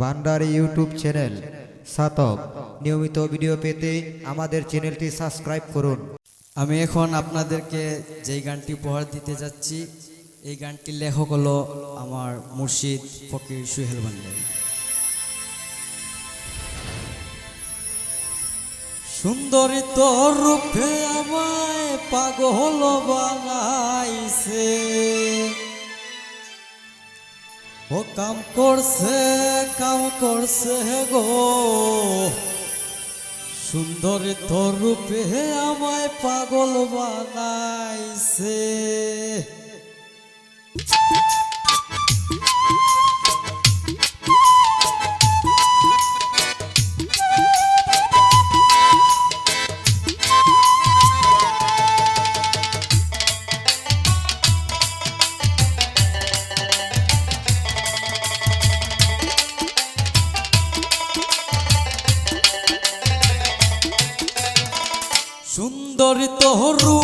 ভান্ডারি YouTube channel. সাতক, নিয়মিত video পেতে আমাদের চ্যানেলটি সাবস্ক্রাইব করুন। আমি এখন আপনাদেরকে যেই গানটি উপহার দিতে যাচ্ছি, এই গানটির লেখক হলো আমার মুর্শিদ ফকির সুহেল ভান্ডারী সুন্দরী তোর রূপে আমায় পাগল বানাইছে। ও কাম করছে কাম করছে গো। সুন্দর তোর রূপে আমায় পাগল বানাইছে। সুন্দরী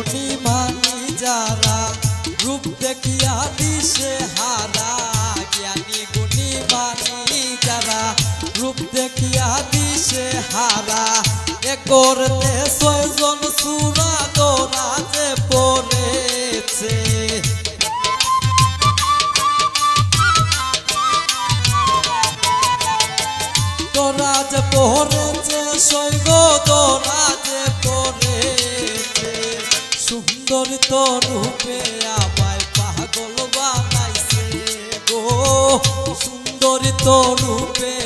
গুণী মানি যারা, রূপ দেখিয়া দিশে হারা দেখিয়া দিশে হারা। এ করতে ছয়জন সুরা দোরাজে পড়েছে। তোরা যে পড়েছে শৈব তোরা যে সুন্দর তো রূপে আমায় পাগল বানাইছে গো। সুন্দর তো রূপে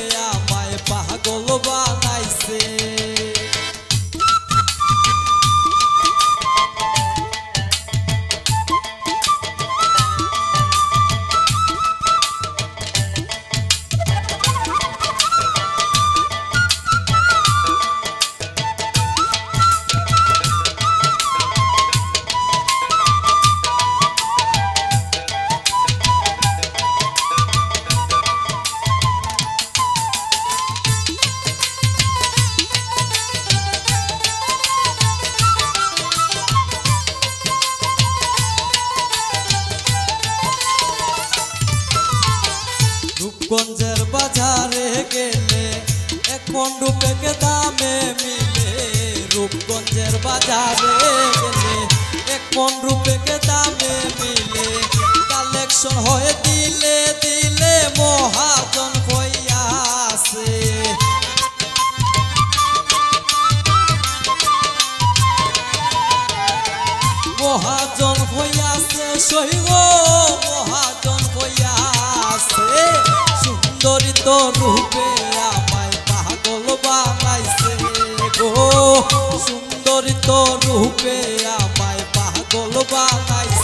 রূপগঞ্জের বাজারে গেলে এক পন্ডু পেকে দামে মিলে। রূপগঞ্জের বাজারে গেলে এক পন্ডু পেকে দামে মিলে। কালেকশন হয়ে দিলে দিলে মহাজন হইয়া আছে মহাজন হইয়াছে শৈব মহাজন হইয়াছে সুন্দরী তো রূপে আমায় পাগল বানাইছে গো। সুন্দরী রূপে আমায় পাগল বানাইছে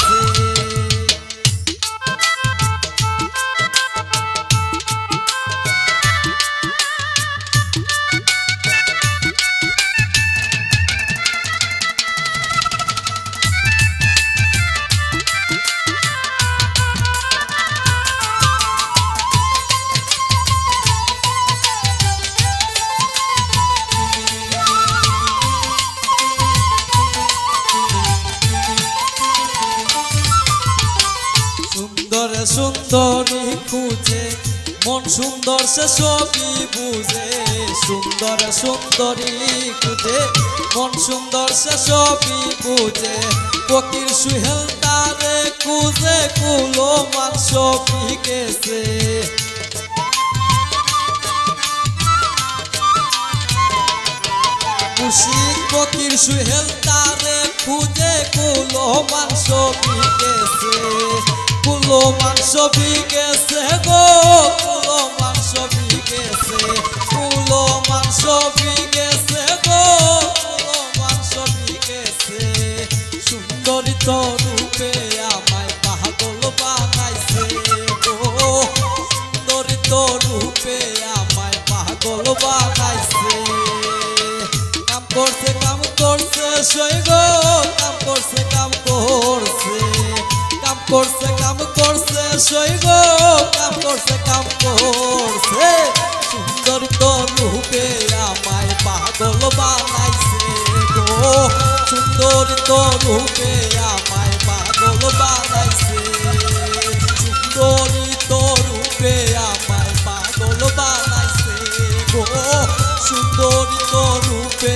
সুন্দরী খুঁজে, মন সুন্দর সে সবই বুঝে। সুন্দর সুন্দরী খুঁজে, মন সুন্দর সে সবই বুঝে। পকির সুহেল তারে খুঁজে কুলো মান সবই গেছে। পকির সুহেল তারে খুঁজে কুলো মান সবই গেছে। কুলো মাংস বিকেছে গো কুলো মাংস বিকেছে কুলো মাংস বিকেছে গো কুলো মাংস বিকেছে সুন্দরী তো রূপে আমায় পাগল বানাইছে গো সুন্দরী তো রূপে আমায় পাগল বানাইছে কাম করছে কাম করছে সই সই গো, কাম করছে কাম করছে। সুন্দর তো রূপে আমায় পাগল বানাইছে গো। সুন্দর তো রূপে আমায় পাগল বানাইছে। সুন্দরী তো রূপে আমায় পাগল বানাইছে গো। সুন্দরী তো রূপে